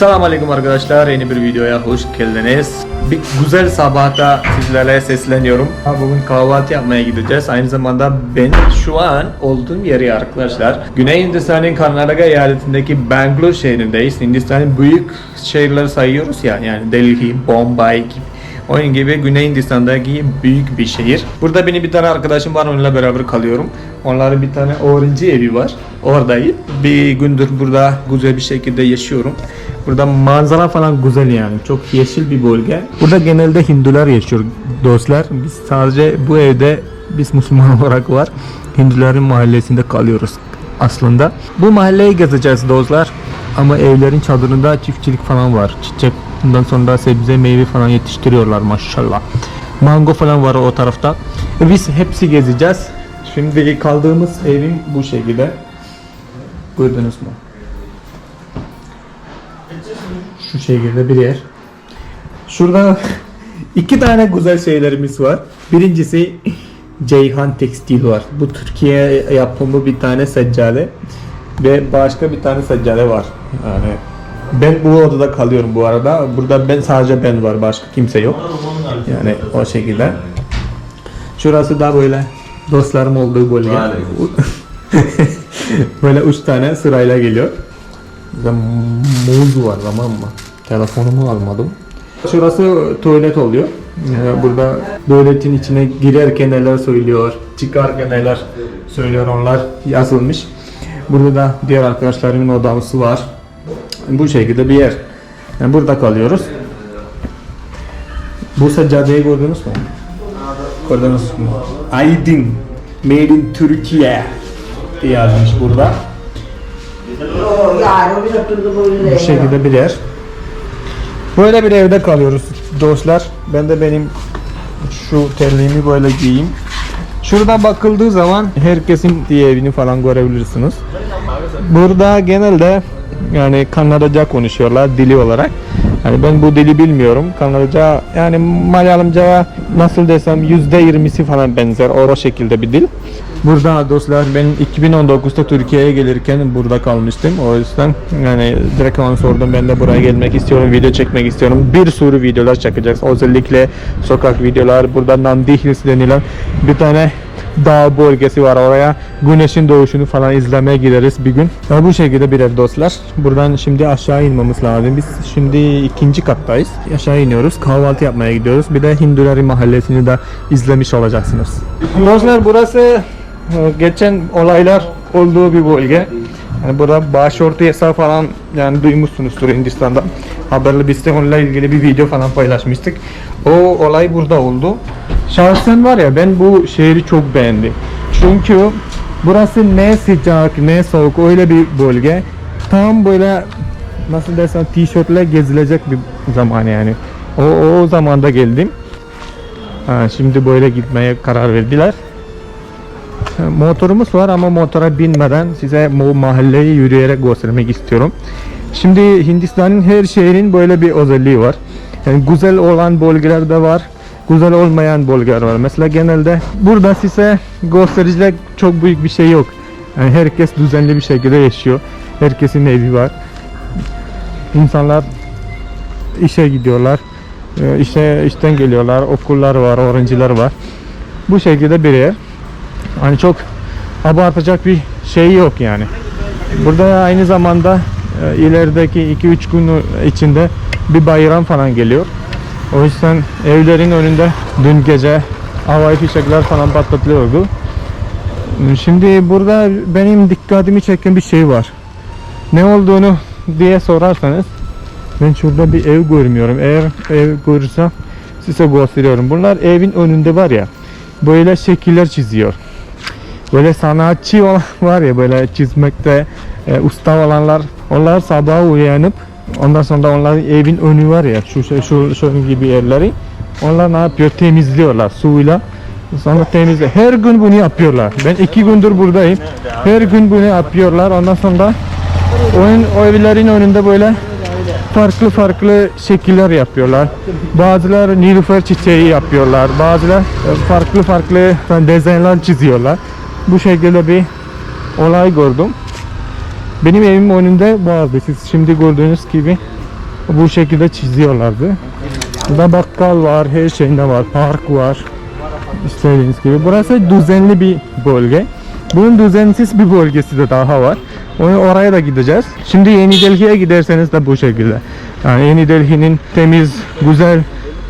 Selamun Aleyküm arkadaşlar yeni bir videoya hoş geldiniz. Bir güzel sabahta sizlere sesleniyorum. Bugün kahvaltı yapmaya gideceğiz. Aynı zamanda ben şu an olduğum yeri arkadaşlar. Güney Hindistan'ın Karnataka eyaletindeki Bangalore şehrindeyiz. Hindistan'ın büyük şehirleri sayıyoruz ya yani Delhi, Bombay gibi. Onun gibi Güney Hindistan'daki büyük bir şehir. Burada benim bir tane arkadaşım var onunla beraber kalıyorum. Onların bir tane öğrenci evi var. Oradayım. Bir gündür burada güzel bir şekilde yaşıyorum. Burada manzara falan güzel yani. Çok yeşil bir bölge. Burada genelde Hindular yaşıyor dostlar. Biz sadece bu evde biz Müslüman olarak var. Hinduların mahallesinde kalıyoruz aslında. Bu mahalleyi gezeceğiz dostlar. Ama evlerin çadırında çiftçilik falan var. Çiçek bundan sonra sebze meyve falan yetiştiriyorlar maşallah. Mango falan var o tarafta. E Biz hepsi gezeceğiz. Şimdi kaldığımız evin bu şekilde. Gördünüz mü? Şu şekilde bir yer. Şurada iki tane güzel şeylerimiz var. Birincisi Ceyhan Tekstil var. Bu Türkiye yapımı bir tane seccade ve başka bir tane seccade var. Yani ben bu odada kalıyorum bu arada. Burada ben sadece ben var. Başka kimse yok. Yani o şekilde. Şurası da böyle dostlarım olduğu bölge. böyle üç tane sırayla geliyor. Burada muz var tamam mı? Telefonumu almadım. Şurası tuvalet oluyor. Yani burada tuvaletin içine girerken neler söylüyor, çıkarken neler söylüyor onlar yazılmış. Burada da diğer arkadaşlarımın odası var. Bu şekilde bir yer. Yani burada kalıyoruz. Bu seccadeyi gördünüz mü? Gördünüz mü? Aydın. Made in Türkiye diye yazmış burada. Bu şekilde bir yer. Böyle bir evde kalıyoruz dostlar. Ben de benim şu terliğimi böyle giyeyim. Şuradan bakıldığı zaman herkesin diye evini falan görebilirsiniz. Burada genelde yani Kanadaca konuşuyorlar dili olarak. Yani ben bu dili bilmiyorum. Kanadaca yani Malayalamca nasıl desem %20'si falan benzer. O şekilde bir dil. Burada dostlar ben 2019'da Türkiye'ye gelirken burada kalmıştım. O yüzden yani direkt ona sordum ben de buraya gelmek istiyorum, video çekmek istiyorum. Bir sürü videolar çekeceğiz. Özellikle sokak videolar. Burada Nandi Hills denilen bir tane dağ bölgesi var oraya. Güneşin doğuşunu falan izlemeye gideriz bir gün. Ya bu şekilde bir ev dostlar. Buradan şimdi aşağı inmemiz lazım. Biz şimdi ikinci kattayız. Aşağı iniyoruz. Kahvaltı yapmaya gidiyoruz. Bir de Hinduları mahallesini de izlemiş olacaksınız. Dostlar burası geçen olaylar olduğu bir bölge. Yani burada başörtü yasağı falan yani duymuşsunuzdur Hindistan'da. Haberli biz de onunla ilgili bir video falan paylaşmıştık. O olay burada oldu. Şahsen var ya ben bu şehri çok beğendim. Çünkü burası ne sıcak ne soğuk öyle bir bölge. Tam böyle nasıl desem tişörtle gezilecek bir zaman yani. O, o zamanda geldim. Ha, şimdi böyle gitmeye karar verdiler. Motorumuz var ama motora binmeden size bu mahalleyi yürüyerek göstermek istiyorum. Şimdi Hindistan'ın her şehrin böyle bir özelliği var. Yani güzel olan bölgeler de var, güzel olmayan bölgeler var. Mesela genelde burada size gösterecek çok büyük bir şey yok. Yani herkes düzenli bir şekilde yaşıyor. Herkesin evi var. İnsanlar işe gidiyorlar. Ee, İşe işten geliyorlar. Okullar var, öğrenciler var. Bu şekilde bir yer. Hani çok abartacak bir şey yok yani. Burada aynı zamanda e, ilerideki 2-3 gün içinde bir bayram falan geliyor. O yüzden evlerin önünde dün gece havai fişekler falan patlatılıyordu. Şimdi burada benim dikkatimi çeken bir şey var. Ne olduğunu diye sorarsanız ben şurada bir ev görmüyorum. Eğer ev görürsem size gösteriyorum. Bunlar evin önünde var ya böyle şekiller çiziyor. Böyle sanatçı olan var ya böyle çizmekte e, usta olanlar onlar sabah uyanıp ondan sonra onların evin önü var ya şu şey şu şunun gibi yerleri onlar ne yapıyor temizliyorlar suyla sonra temizle her gün bunu yapıyorlar ben iki gündür buradayım her gün bunu yapıyorlar ondan sonra oyun o evlerin önünde böyle farklı farklı şekiller yapıyorlar. Bazıları nilüfer çiçeği yapıyorlar. Bazıları e, farklı farklı dizaynlar çiziyorlar. Bu şekilde bir olay gördüm. Benim evimin önünde vardı. Siz şimdi gördüğünüz gibi bu şekilde çiziyorlardı. Burada bakkal var, her şeyinde var, park var. İstediğiniz gibi. Burası düzenli bir bölge. Bunun düzensiz bir bölgesi de daha var. Onu oraya da gideceğiz. Şimdi Yeni Delhi'ye giderseniz de bu şekilde. Yani Yeni Delhi'nin temiz, güzel,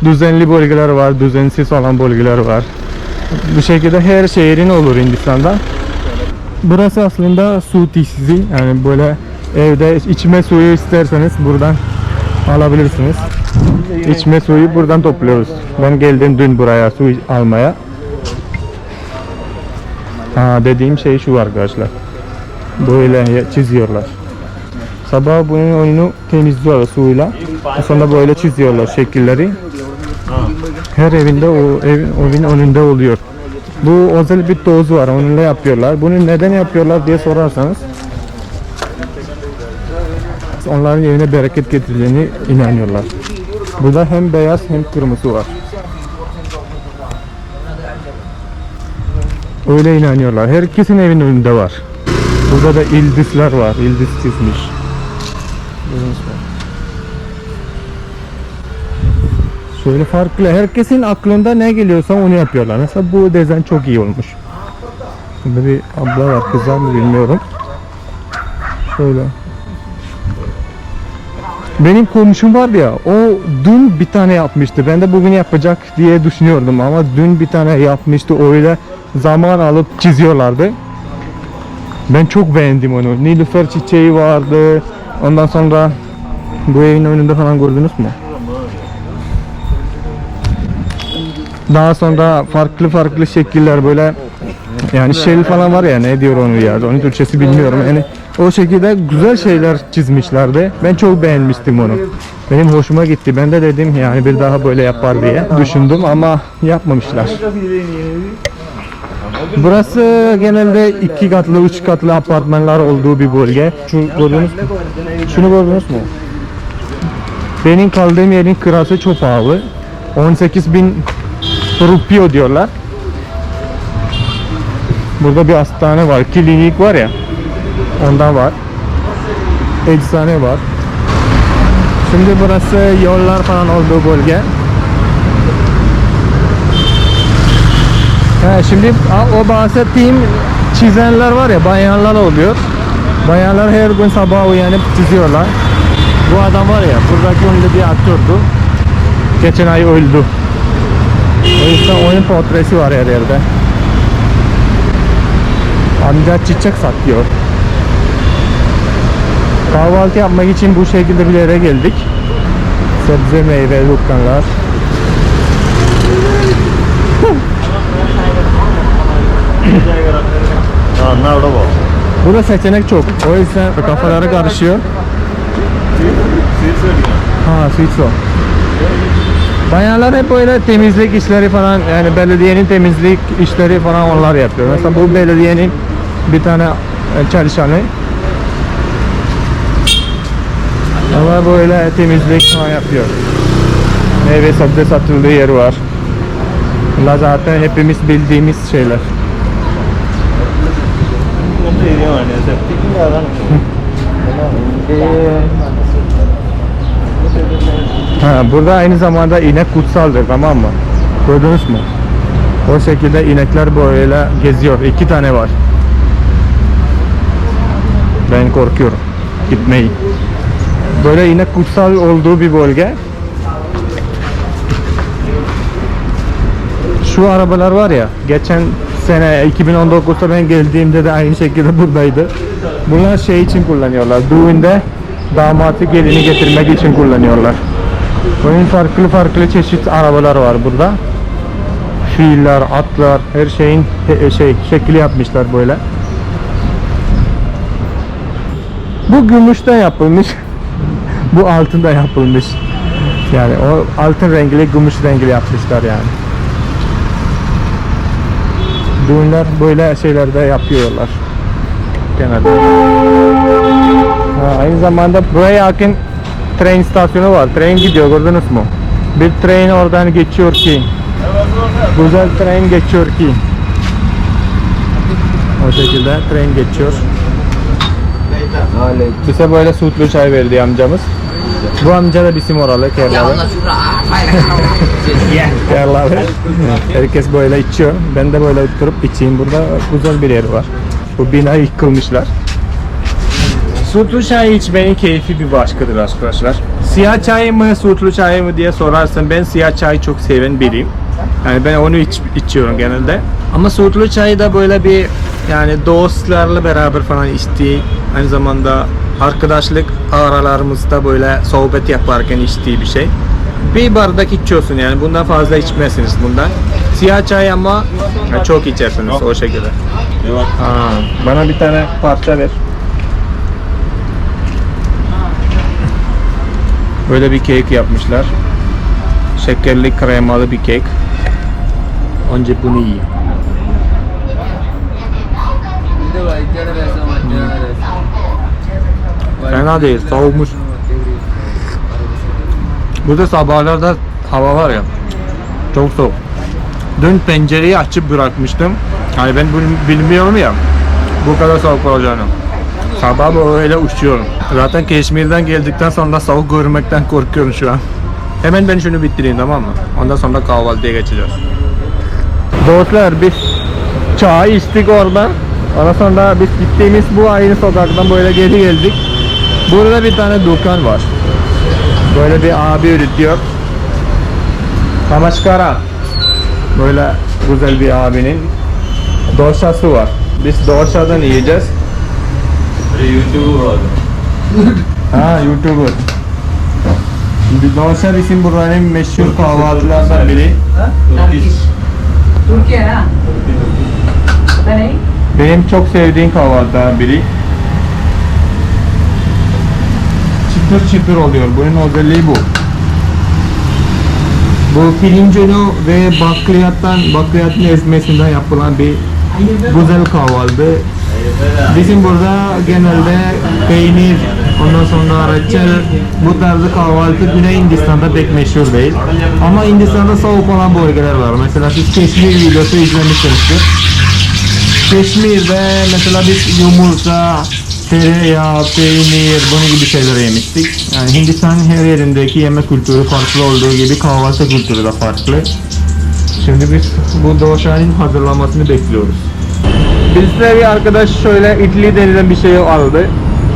düzenli bölgeler var, düzensiz olan bölgeler var. Bu şekilde her şehrin olur Hindistan'da. Burası aslında su tesisi. Yani böyle evde içme suyu isterseniz buradan alabilirsiniz. İçme suyu buradan topluyoruz. Ben geldim dün buraya su almaya. Ha, dediğim şey şu arkadaşlar. Böyle çiziyorlar. Sabah bunun önünü temizliyorlar suyla. Sonra böyle çiziyorlar şekilleri. Her evinde o ev, evin önünde oluyor. Bu özel bir toz var onunla yapıyorlar. Bunu neden yapıyorlar diye sorarsanız onların evine bereket getireceğini inanıyorlar. Burada hem beyaz hem kırmızı var. Öyle inanıyorlar. Herkesin evin önünde var. Burada da ildizler var. İldiz çizmiş. Şöyle farklı. Herkesin aklında ne geliyorsa onu yapıyorlar. Mesela bu dizayn çok iyi olmuş. Burada bir abla var. Kızlar mı bilmiyorum. Şöyle. Benim komşum vardı ya o dün bir tane yapmıştı. Ben de bugün yapacak diye düşünüyordum ama dün bir tane yapmıştı. Öyle zaman alıp çiziyorlardı. Ben çok beğendim onu. Nilüfer çiçeği vardı. Ondan sonra bu evin önünde falan gördünüz mü? Daha sonra farklı farklı şekiller böyle yani shell falan var ya ne diyor onu ya onun Türkçesi bilmiyorum yani o şekilde güzel şeyler çizmişlerdi ben çok beğenmiştim onu benim hoşuma gitti ben de dedim yani bir daha böyle yapar diye düşündüm ama yapmamışlar Burası genelde iki katlı, üç katlı apartmanlar olduğu bir bölge. Şu gördünüz mü? Şunu gördünüz mü? Benim kaldığım yerin kirası çok pahalı. 18 bin rupiyo diyorlar. Burada bir hastane var, klinik var ya. Ondan var. Eczane var. Şimdi burası yollar falan olduğu bölge. He, şimdi o bahsettiğim çizenler var ya bayanlar oluyor. Bayanlar her gün sabah uyanıp çiziyorlar. Bu adam var ya buradaki ünlü bir aktördü. Geçen ay öldü. O yüzden oyun portresi var her yerde. Amca çiçek satıyor. Kahvaltı yapmak için bu şekilde bir yere geldik. Sebze meyve dükkanlar. Burada seçenek çok. O yüzden kafaları karışıyor. Ha, Switzerland. Bayanlar hep böyle temizlik işleri falan yani belediyenin temizlik işleri falan onlar yapıyor. Mesela bu belediyenin bir tane e, çalışanı. Ama böyle temizlik falan yapıyor. Meyve sebze satıldığı yer var. Bunlar zaten hepimiz bildiğimiz şeyler. Ha, burada aynı zamanda inek kutsaldır tamam mı? Gördünüz mü? O şekilde inekler böyle geziyor. İki tane var. Ben korkuyorum gitmeyi. Böyle inek kutsal olduğu bir bölge. Şu arabalar var ya geçen sene 2019'da ben geldiğimde de aynı şekilde buradaydı. Bunlar şey için kullanıyorlar. Düğünde damatı gelini getirmek için kullanıyorlar. Bunun farklı farklı çeşit arabalar var burada. Filler, atlar, her şeyin şey şekli yapmışlar böyle. Bu gümüşten yapılmış. Bu altından yapılmış. Yani o altın rengli gümüş rengli yapmışlar yani. Düğünler böyle şeylerde yapıyorlar. Genelde. Ha, aynı zamanda buraya yakın tren istasyonu var. Tren gidiyor gördünüz mü? Bir tren oradan geçiyor ki. Güzel tren geçiyor ki. O şekilde tren geçiyor. Bize böyle sütlü çay verdi amcamız. Bu amca da bizim oralı Keralalı. Keralalı. Herkes böyle içiyor. Ben de böyle oturup içeyim. Burada güzel bir yer var. Bu bina yıkılmışlar. Sütlü çay içmenin keyfi bir başkadır arkadaşlar. Siyah çay mı, sütlü çay mı diye sorarsan ben siyah çayı çok seven biriyim. Yani ben onu iç, içiyorum genelde. Ama sütlü çayı da böyle bir yani dostlarla beraber falan içtiği, aynı zamanda arkadaşlık aralarımızda böyle sohbet yaparken içtiği bir şey. Bir bardak içiyorsun yani bundan fazla içmezsiniz bundan. Siyah çay ama çok içersiniz o şekilde. Aa, bana bir tane parça ver. Böyle bir kek yapmışlar. Şekerli kremalı bir kek. Önce bunu yiyeyim. Fena değil, soğumuş. Burada sabahlarda hava var ya, çok soğuk. Dün pencereyi açıp bırakmıştım. Hani ben bilmiyorum ya, bu kadar soğuk olacağını. Sabah böyle uçuyorum. Zaten Keşmir'den geldikten sonra soğuk görmekten korkuyorum şu an. Hemen ben şunu bitireyim tamam mı? Ondan sonra kahvaltıya geçeceğiz. Dostlar biz çay içtik orada. Ondan sonra biz gittiğimiz bu aynı sokaktan böyle geri geldik. Burada bir tane dükkan var. Böyle bir abi üretiyor. Namaskara. Böyle güzel bir abinin doşası var. Biz doşadan yiyeceğiz. Ha YouTuber. Şimdi doşa bizim buranın meşhur kahvaltılardan biri. Türkiye ha? Nahi? Benim çok sevdiğim kahvaltılardan biri. Çıtır çıtır oluyor. Bunun özelliği bu. Bu pirinç unu ve bakliyattan, bakliyatın ezmesinden yapılan bir güzel kahvaltı. Bizim burada genelde peynir, ondan sonra reçel, bu tarzı kahvaltı Güney Hindistan'da pek meşhur değil. Ama Hindistan'da soğuk olan bölgeler var. Mesela siz Keşmir videosu izlemişsinizdir. Keşmir'de mesela biz yumurta, tereyağı, peynir, bunun gibi şeyler yemiştik. Yani Hindistan'ın her yerindeki yemek kültürü farklı olduğu gibi kahvaltı kültürü de farklı. Şimdi biz bu doşanın hazırlanmasını bekliyoruz. Bizde bir arkadaş şöyle idli denilen bir şey aldı.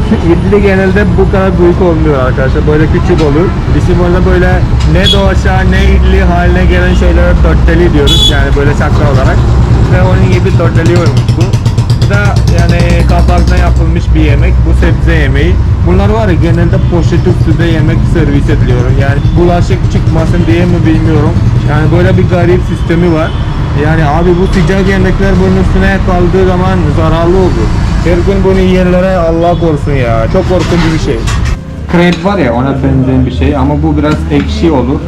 idli genelde bu kadar büyük olmuyor arkadaşlar. Böyle küçük olur. Bizim orada böyle ne doşa ne idli haline gelen şeylere törteli diyoruz. Yani böyle sakla olarak. Ve onun gibi törteli olmuş bu. Bu da yani kabaktan yapılmış bir yemek. Bu sebze yemeği. Bunlar var ya genelde poşet üstünde yemek servis ediliyor. Yani bulaşık çıkmasın diye mi bilmiyorum. Yani böyle bir garip sistemi var. Yani abi bu sıcak yemekler bunun üstüne kaldığı zaman zararlı olur. Her gün bunu yiyenlere Allah korusun ya. Çok korkunç bir şey. Krep var ya ona benzeyen bir şey ama bu biraz ekşi olur.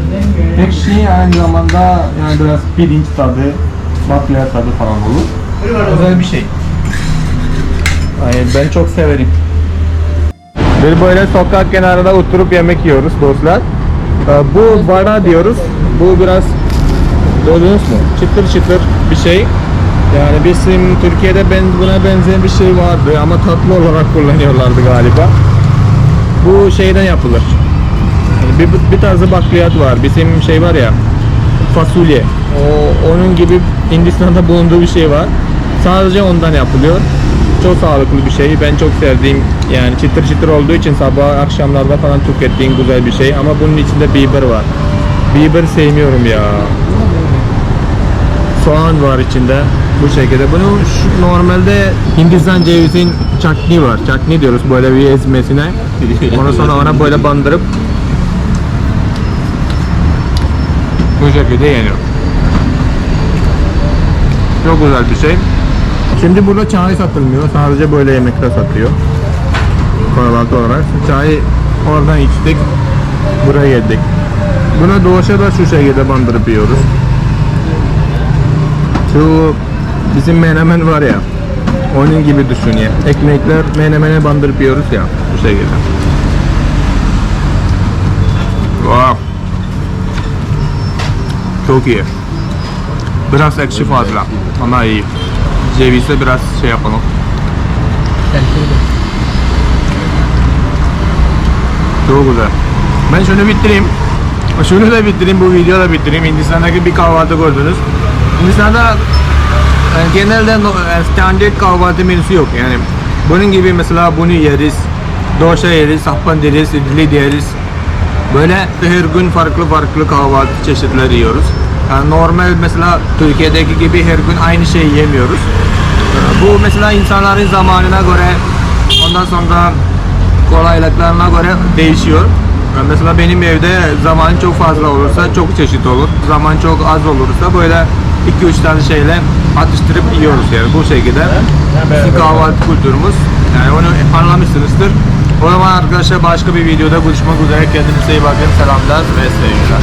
Ekşi aynı zamanda yani biraz pirinç tadı, bakliyat tadı falan olur. Güzel bir şey. Yani ben çok severim. Bir böyle sokak kenarında oturup yemek yiyoruz dostlar. Ee, Bu vada diyoruz. Bu biraz Gördünüz mü? Çıtır çıtır bir şey. Yani bizim Türkiye'de ben buna benzeyen bir şey vardı ama tatlı olarak kullanıyorlardı galiba. Bu şeyden yapılır. Bir, bir tarzı bakliyat var. Bizim şey var ya fasulye. O onun gibi Hindistan'da bulunduğu bir şey var. Sadece ondan yapılıyor. Çok sağlıklı bir şey. Ben çok sevdiğim yani çıtır çıtır olduğu için sabah akşamlarda falan tükettiğim güzel bir şey ama bunun içinde biber var. Biber sevmiyorum ya soğan var içinde bu şekilde. Bunu şu- normalde Hindistan cevizin çakni var. Çakni diyoruz böyle bir ezmesine. Ondan sonra ona böyle bandırıp bu şekilde yeniyor. Çok güzel bir şey. Şimdi burada çay satılmıyor. Sadece böyle yemekler satıyor. Kahvaltı olarak. Çayı oradan içtik. Buraya yedik. Buna doşa da şu şekilde bandırıp yiyoruz. Şu bizim menemen var ya. Onun gibi düşün ya. Ekmekler menemene bandırıp yiyoruz ya. Bu şekilde. Wow. Çok iyi. Biraz ekşi fazla ama iyi. Cevizle biraz şey yapalım. Çok güzel. Ben şunu bitireyim. Şunu da bitireyim, bu videoyu da bitireyim. Hindistan'daki bir kahvaltı gördünüz. Hindistan'da yani genelde yani standart kahvaltı menüsü yok yani. Bunun gibi mesela bunu yeriz, doşa yeriz, sappan yeriz, idli yeriz. Böyle her gün farklı farklı kahvaltı çeşitleri yiyoruz. Yani normal mesela Türkiye'deki gibi her gün aynı şeyi yemiyoruz. Bu mesela insanların zamanına göre ondan sonra kolaylıklarına göre değişiyor. Mesela benim evde zaman çok fazla olursa çok çeşit olur. Zaman çok az olursa böyle 2-3 tane şeyle atıştırıp yiyoruz yani bu şekilde. Bizim kahvaltı kültürümüz. Yani onu anlamışsınızdır. O zaman arkadaşlar başka bir videoda buluşmak üzere. Kendinize iyi bakın. Selamlar ve sevgiler.